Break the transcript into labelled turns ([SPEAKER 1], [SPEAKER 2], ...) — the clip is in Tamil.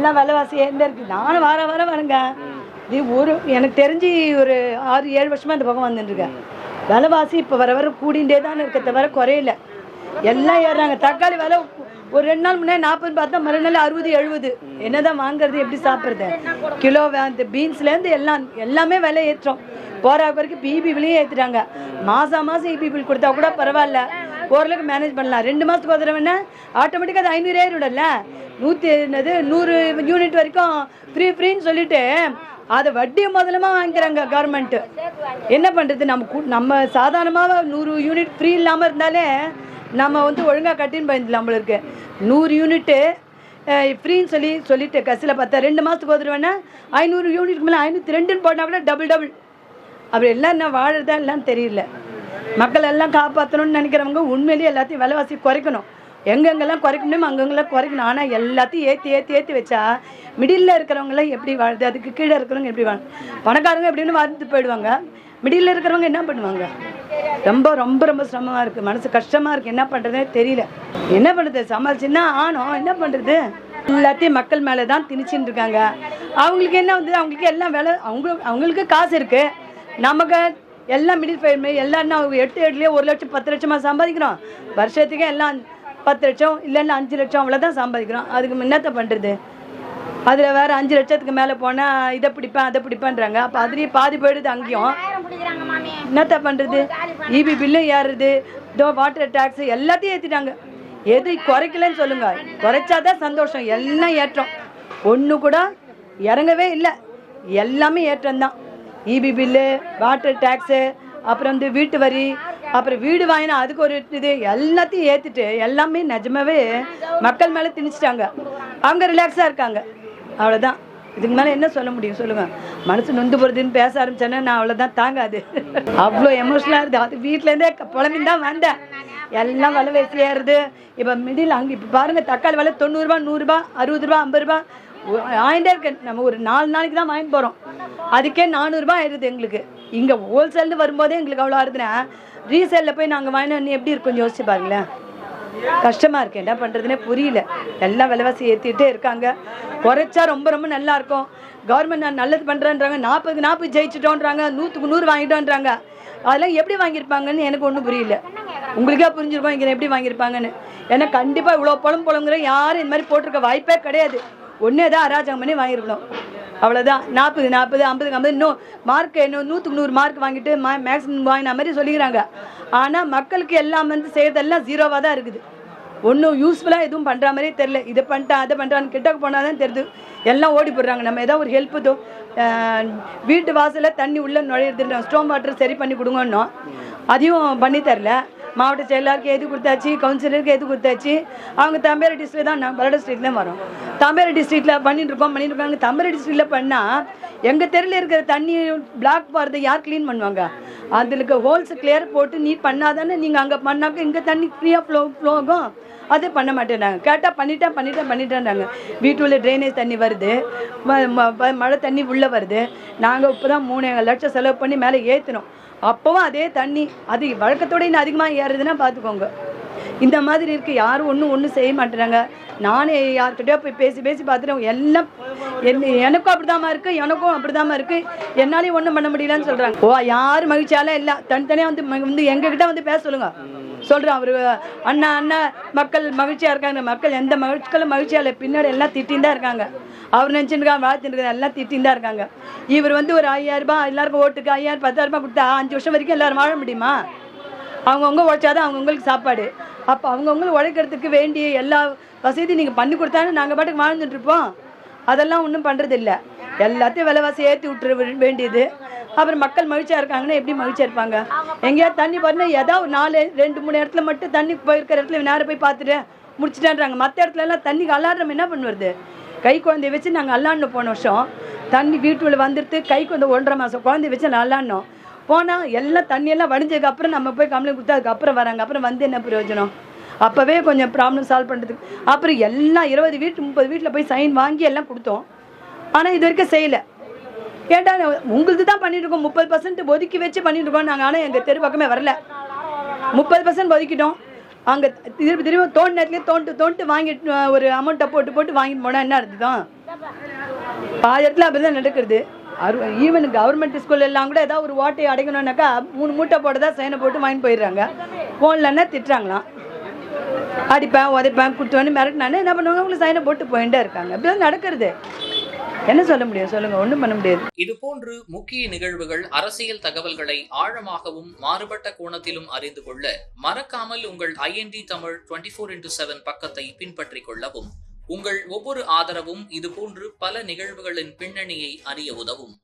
[SPEAKER 1] எல்லாம் விலைவாசி ஏந்திருக்கு இருக்குது நானும் வார வாரம் வரேங்க. இது ஒரு எனக்கு தெரிஞ்சு ஒரு ஆறு ஏழு வருஷமா இந்த பக்கம் வந்துருக்கேன் விலைவாசி இப்போ வர வர கூடிண்டே தான் இருக்க தவிர குறையல. எல்லாம் ஏறுறாங்க. தக்காளி விலை ஒரு ரெண்டு நாள் முன்னாடி நாற்பது பார்த்தா மறுநாள் அறுபது எழுபது. என்னதான் வாங்குறது எப்படி சாப்பிட்றது? கிலோ அந்த பீன்ஸ்லேருந்து எல்லாம் எல்லாமே விலை ஏற்றுறோம் போகிற வரைக்கும் பிபி விலையும் ஏற்றுறாங்க மாதம் மாதம் இபி பில் கொடுத்தா கூட பரவாயில்ல. ஓரளவுக்கு மேனேஜ் பண்ணலாம். ரெண்டு மாதத்துக்கு ஒரு தடவைன்னா ஆட்டோமேட்டிக்காக அது ஐநூறு ஏறிவிடல நூற்றி என்னது? நூறு யூனிட் வரைக்கும் ஃப்ரீ ஃப்ரீன்னு சொல்லிட்டு அதை வட்டியை முதலமா வாங்கிக்கிறாங்க கவர்மெண்ட்டு என்ன பண்ணுறது நம்ம கூ- நம்ம சாதாரணமாக நூறு யூனிட் ஃப்ரீ இல்லாமல் இருந்தாலே நம்ம வந்து ஒழுங்காக கட்டின்னு பயந்துடலாம் நம்மளுக்கு. நூறு யூனிட்டு ஃப்ரீன்னு சொல்லி சொல்லிட்டு கசில் பார்த்தா ரெண்டு மாதத்துக்கு ஒரு ஐநூறு யூனிட்க்கு மேலே ஐநூற்றி ரெண்டுன்னு போனால் கூட டபுள் டபுள் அப்படி எல்லாம் என்ன வாழறதா எல்லாம் தெரியல. மக்கள் எல்லாம் காப்பாற்றணும்னு நினைக்கிறவங்க உண்மையிலேயே எல்லாத்தையும் விலைவாசி குறைக்கணும். எங்கெங்கெல்லாம் குறைக்க முடியுமோ அங்கங்கெல்லாம் குறைக்கணும். ஆனால் எல்லாத்தையும் ஏற்றி ஏற்றி ஏற்றி வச்சா மிடில் இருக்கிறவங்களாம் எப்படி வாழுது அதுக்கு கீழே இருக்கிறவங்க எப்படி வாழ? பணக்காரங்க எப்படின்னு வாழ்ந்து போயிடுவாங்க. மிடில் இருக்கிறவங்க என்ன பண்ணுவாங்க? ரொம்ப ரொம்ப ரொம்ப சிரமமாக இருக்குது மனசு கஷ்டமாக இருக்குது என்ன பண்ணுறதே தெரியல. என்ன பண்ணுறது சமாளிச்சுன்னா ஆனோம். என்ன பண்ணுறது எல்லாத்தையும் மக்கள் மேலே தான் திணிச்சுட்டு இருக்காங்க. அவங்களுக்கு என்ன வந்து அவங்களுக்கு எல்லாம் வேலை அவங்க அவங்களுக்கு காசு இருக்குது நமக்கு எல்லாம் மிடில் ஃபேமிலி எல்லாம் என்ன எட்டு எட்டுலேயே ஒரு லட்சம் பத்து லட்சமாக சம்பாதிக்கிறோம். வருஷத்துக்கே எல்லாம் பத்து லட்சம் இல்லைன்னா அஞ்சு லட்சம் அவ்வளோதான் சம்பாதிக்கிறோம். அதுக்கு முன்னத்தை பண்ணுறது அதில் வேறு அஞ்சு லட்சத்துக்கு மேலே போனால் இதை பிடிப்பேன் அதை பிடிப்பேன்றாங்க. அப்போ அதுலேயும் பாதி போயிடுது அங்கேயும். என்னத்த பண்ணுறது இபி பில்லும் ஏறுது. இதோ வாட்டர் டேக்ஸ் எல்லாத்தையும் ஏற்றிட்டாங்க எது குறைக்கலன்னு குறைச்சா குறைச்சாதான் சந்தோஷம். எல்லாம் ஏற்றம். ஒன்று கூட இறங்கவே இல்லை. எல்லாமே ஏற்றம் தான் இபி பில்லு வாட்டர் டேக்ஸு அப்புறம் வந்து வீட்டு வரி அப்புறம் வீடு வாங்கினா அதுக்கு ஒரு இது எல்லாத்தையும் ஏற்றிட்டு எல்லாமே நிஜமாவே மக்கள் மேலே திணிச்சிட்டாங்க. அவங்க ரிலாக்ஸாக இருக்காங்க. அவ்வளோதான் இதுக்கு மேலே என்ன சொல்ல முடியும் சொல்லுங்க. மனசு நொந்து போகிறதுன்னு பேச ஆரம்பிச்சேன்னா நான் அவ்வளோதான் தாங்காது. அவ்வளோ எமோஷனலாக இருக்குது அது வீட்டிலேருந்தே புலம்பின் தான் வந்தேன். எல்லாம் விலை வேசி ஏறுது இப்போ மிடில் அங்கே இப்போ பாருங்கள் தக்காளி விலை தொண்ணூறுரூபா நூறுரூபா அறுபது ரூபா ஐம்பது ரூபா. ஆயிட்டே இருக்கேன் நம்ம ஒரு நாலு நாளைக்கு தான் வாங்கிட்டு போகிறோம் அதுக்கே நானூறுரூபா ஆயிடுது எங்களுக்கு. இங்கே ஹோல்சேல்னு வரும்போதே எங்களுக்கு அவ்வளோ ஆகுதுன்னா ரீசேலில் போய் நாங்கள் வாங்கினோம். எப்படி இருக்கும் யோசிச்சு பாருங்களேன். கஷ்டமா இருக்கு. என்ன பண்ணுறதுனே புரியல. எல்லாம் விலைவாசி ஏற்றிட்டே இருக்காங்க. குறைச்சா ரொம்ப ரொம்ப நல்லா இருக்கும். கவர்மெண்ட் நான் நல்லது பண்றேன்றாங்க. நாற்பதுக்கு நாற்பது ஜெயிச்சிட்டோன்றாங்க. நூற்றுக்கு நூறு வாங்கிட்டோன்றாங்க. அதெல்லாம் எப்படி வாங்கியிருப்பாங்கன்னு எனக்கு ஒன்றும் புரியல. உங்களுக்கே புரிஞ்சிருப்போம் இங்கே எப்படி வாங்கியிருப்பாங்கன்னு. ஏன்னா கண்டிப்பாக இவ்வளோ புலம் புலங்குற யாரும் இந்த மாதிரி போட்டிருக்க வாய்ப்பே கிடையாது. ஒன்றே ஏதாவது அராஜகம் பண்ணி வாங்கியிருக்கணும். அவ்வளோதான் நாற்பது நாற்பது ஐம்பதுக்கு ஐம்பது இன்னும் மார்க் இன்னும் நூற்றுக்கு நூறு மார்க் வாங்கிட்டு மா மேக்ஸிமம் வாங்கின மாதிரி சொல்லிக்கிறாங்க. ஆனால் மக்களுக்கு எல்லாம் வந்து செய்யறதெல்லாம் ஜீரோவாக தான் இருக்குது ஒன்றும் யூஸ்ஃபுல்லாக எதுவும் பண்ணுற மாதிரியே தெரில இதை பண்ணிட்டான் அதை பண்ணுறான்னு கிட்டக்கு போனால் தான் தெரியுது. எல்லாம் ஓடி போடுறாங்க. நம்ம ஏதோ ஒரு ஹெல்ப் தோ வீட்டு வாசலில் தண்ணி உள்ளே நுழையிறது ஸ்டோம் வாட்டர் சரி பண்ணி கொடுங்கன்னோம். அதையும் பண்ணி தரல. மாவட்ட செயலாளருக்கு எது கொடுத்தாச்சு கவுன்சிலருக்கு எது கொடுத்தாச்சு. அவங்க தம்பேரி டிஸ்ட்ரிக்ட் தான் நான் பரோடா ஸ்ட்ரீட்லேயும் தான் வரோம். தம்பேரி டிஸ்ட்ரிக்டில் பண்ணிட்டு இருக்கோம் பண்ணிட்டு இருக்காங்க. தம்பேரி டிஸ்ட்ரிக்டில் பண்ணால் எங்கள் தெருவில் இருக்கிற தண்ணி பிளாக் போகிறத யார் க்ளீன் பண்ணுவாங்க? அதில் ஹோல்ஸ் கிளியர் போட்டு நீட் பண்ணாதானே நீங்கள் அங்கே பண்ணாக்க இங்கே தண்ணி ஃப்ரீயாக ஃப்ளோ ஃப்ளோ ஆகும். அது பண்ண மாட்டேன்றாங்க. கேட்டால் பண்ணிட்டேன் பண்ணிட்டேன் பண்ணிட்டேன்றாங்க. வீட்டுள்ள ட்ரைனேஜ் தண்ணி வருது. ம- மழை தண்ணி உள்ளே வருது. நாங்கள் இப்போ தான் மூணு லட்சம் செலவு பண்ணி மேலே ஏற்றினோம் அப்போவும் அதே தண்ணி. அது வழக்கத்தோட இன்னும் அதிகமாக ஏறுதுன்னா பார்த்துக்கோங்க இந்த மாதிரி இருக்குது யாரும் ஒன்றும் ஒன்றும் செய்ய மாட்டேறாங்க. நானே யார்கிட்டயோ போய் பேசி பேசி பார்த்துட்டு எல்லாம் என்ன எனக்கும் அப்படிதாம்மா இருக்குது எனக்கும் அப்படிதாம்மா இருக்குது என்னாலையும் ஒன்றும் பண்ண முடியலன்னு சொல்கிறாங்க ஓ யார் மகிழ்ச்சியால இல்லை. தனித்தனியாக வந்து ம- வந்து எங்ககிட்ட வந்து பேச சொல்லுங்கள் சொல்கிறேன் அவர் அண்ணா அண்ணா மக்கள் மகிழ்ச்சியாக இருக்காங்க. மக்கள் எந்த மகிழ்ச்சிகளும் மகிழ்ச்சியா இல்லை. பின்னாடி எல்லாம் திட்டின்னு தான் இருக்காங்க. அவர் நினச்சிருக்காங்க வாழ்த்துருக்காங்க எல்லாம் திட்டின்னு தான் இருக்காங்க. இவர் வந்து ஒரு ஐயாயிரரூபா எல்லாருக்கும் ஓட்டுக்கு ஐயாயிரம் பத்தாயிரம் ரூபாய் கொடுத்தா அஞ்சு வருஷம் வரைக்கும் எல்லோரும் வாழ முடியுமா? அவங்கவுங்க உழைச்சாதான் அவங்கவுங்களுக்கு சாப்பாடு. அப்போ அவங்கவுங்களுக்கு உழைக்கிறதுக்கு வேண்டிய எல்லா வசதியும் நீங்கள் பண்ணி கொடுத்தாலும் நாங்கள் பாட்டுக்கு வாழ்ந்துட்டுருப்போம் அதெல்லாம் ஒன்றும் பண்ணுறதில்ல எல்லாத்தையும் விலைவாசி ஏற்றி விட்டுற வேண்டியது. அப்புறம் மக்கள் மகிழ்ச்சியாக இருக்காங்கன்னா எப்படி மகிழ்ச்சியாக இருப்பாங்க? எங்கேயாவது தண்ணி பாருன்னா ஏதாவது நாலு ரெண்டு மூணு இடத்துல மட்டும் தண்ணி போயிருக்கிற இடத்துல நேரம் போய் பார்த்துட்டு முடிச்சிட்டான்றாங்க. மற்ற இடத்துல எல்லாம் தண்ணிக்கு அல்லாடுறோம் என்ன பண்ணுவது கை குழந்தைய வச்சு நாங்கள் அல்லாண்டு போன வருஷம். தண்ணி வீட்டுக்குள்ள வந்துட்டு கை குழந்தை ஒன்றரை மாதம் குழந்தைய வச்சு நான் அல்லாண்டோம் போனால் எல்லாம் தண்ணியெல்லாம் வடிஞ்சதுக்கு அப்புறம் நம்ம போய் கம்ப்ளைண்ட் கொடுத்தா அதுக்கப்புறம் வராங்க. அப்புறம் வந்து என்ன பிரயோஜனம்? அப்போவே கொஞ்சம் ப்ராப்ளம் சால்வ் பண்ணுறதுக்கு அப்புறம் எல்லாம் இருபது வீட்டு முப்பது வீட்டில் போய் சைன் வாங்கி எல்லாம் கொடுத்தோம். ஆனால் இது வரைக்கும் செய்யலை. ஏன்டா உங்களுது தான் பண்ணிட்டு இருக்கோம் முப்பது பர்சன்ட் ஒதுக்கி வச்சு பண்ணிட்டு இருக்கோம் நாங்கள் ஆனால் எங்கள் தெரு பக்கமே வரல. முப்பது பர்சன்ட் ஒதுக்கிட்டோம். அங்கே திருப்பி திரும்ப தோண்டு நேரத்துலேயே தோண்டு தோண்டு வாங்கிட்டு ஒரு அமௌண்ட்டை போட்டு போட்டு வாங்கிட்டு போனால் என்ன அர்த்தம் பாதி இடத்துல அப்படி தான் நடக்கிறது ஈவன் கவர்மெண்ட் ஸ்கூல் எல்லாம் கூட ஏதாவது ஒரு ஓட்டையை அடைக்கணும்னாக்கா மூணு மூட்டை போட்டதா சைனை போட்டு வாங்கி போயிடுறாங்க. ஃபோன்லன்னா திட்டுறாங்களாம்? அடிப்பேன் உதைப்பேன் குத்துவேன்னு மிரட்டினானே என்ன பண்ணுவாங்க? அவங்களுக்கு சைனை போட்டு போயிட்டே இருக்காங்க. இப்படி தான் நடக்கிறது. என்ன சொல்ல முடியும்? சொல்லுங்க ஒன்றும் பண்ண முடியாது.
[SPEAKER 2] இதுபோன்று முக்கிய நிகழ்வுகள் அரசியல் தகவல்களை ஆழமாகவும் மாறுபட்ட கோணத்திலும் அறிந்து கொள்ள மறக்காமல் உங்கள் IND Tamil twenty four into seven பக்கத்தை பின்பற்றிக் கொள்ளவும் உங்கள் ஒவ்வொரு ஆதரவும் இதுபோன்று பல நிகழ்வுகளின் பின்னணியை அறிய உதவும்.